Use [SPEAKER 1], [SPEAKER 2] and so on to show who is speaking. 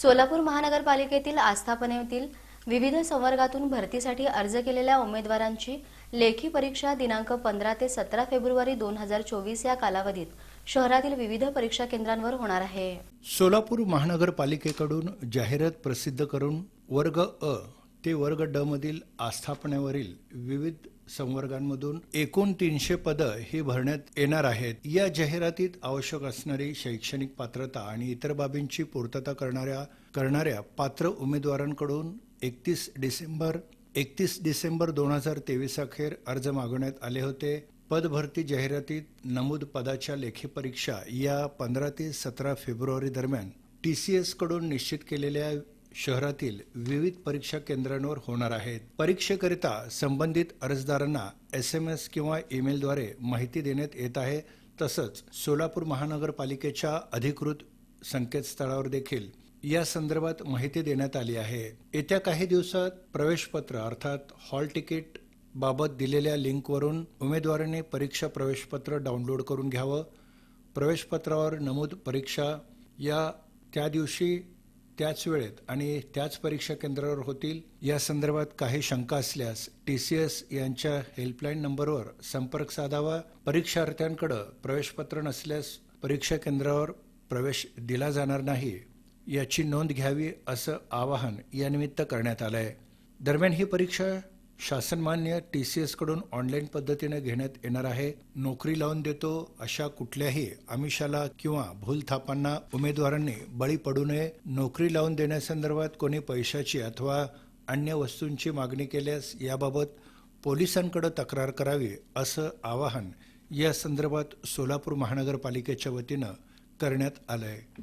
[SPEAKER 1] सोलापूर महानगरपालिकेतील आस्थापनेतील विविध संवर्गातून भरतीसाठी अर्ज केलेल्या उमेदवारांची लेखी परीक्षा दिनांक पंधरा ते सतरा फेब्रुवारी दोन हजार चोवीस या कालावधीत शहरातील विविध परीक्षा केंद्रांवर होणार आहे.
[SPEAKER 2] सोलापूर महानगरपालिकेकडून जाहिरात प्रसिद्ध करून वर्ग अ ते वर्ग ड मधील आस्थापनेवरील विविध संवर्गांमधून एकूण तीनशे पदं ही भरण्यात येणार आहेत. या जाहिरातीत आवश्यक असणारी शैक्षणिक पात्रता आणि इतर बाबींची पूर्तता करणाऱ्या करणाऱ्या पात्र उमेदवारांकडून एकतीस डिसेंबर एकतीस डिसेंबर दोन हजार तेवीस अखेर अर्ज मागवण्यात आले होते. पदभरती जाहिरातीत नमूद पदाच्या लेखी परीक्षा या पंधरा ते सतरा फेब्रुवारी दरम्यान टी सी एसकडून निश्चित केलेल्या शहरातील विविध परीक्षा केंद्रांवर होणार आहेत. परीक्षेकरिता संबंधित अर्जदारांना एस एम एस किंवा ईमेलद्वारे माहिती देण्यात येत आहे. तसंच सोलापूर महानगरपालिकेच्या अधिकृत संकेतस्थळावर देखील या संदर्भात माहिती देण्यात आली आहे. येत्या काही दिवसात प्रवेशपत्र अर्थात हॉल तिकीट बाबत दिलेल्या लिंकवरून उमेदवाराने परीक्षा प्रवेशपत्र डाउनलोड करून घ्यावं. प्रवेशपत्रावर नमूद परीक्षा या त्या दिवशी त्याच वेळेत आणि त्याच परीक्षा केंद्रावर होतील या संदर्भात काही शंका असल्यास टी सी एस यांच्या हेल्पलाईन नंबरवर संपर्क साधावा. परीक्षार्थ्यांकडे प्रवेशपत्र नसल्यास परीक्षा केंद्रावर प्रवेश दिला जाणार नाही याची नोंद घ्यावी असं आवाहन यानिमित्त करण्यात आलं आहे दरम्यान ही परीक्षा शासनमान्य टी सी एसकडून ऑनलाईन पद्धतीने घेण्यात येणार आहे. नोकरी लावून देतो अशा कुठल्याही आमिषाला किंवा भूलथापांना उमेदवारांनी बळी पडू नये. नोकरी लावून देण्यासंदर्भात कोणी पैशाची अथवा अन्य वस्तूंची मागणी केल्यास याबाबत पोलिसांकडे तक्रार करावी असं आवाहन या संदर्भात सोलापूर महानगरपालिकेच्या वतीनं करण्यात आलं आहे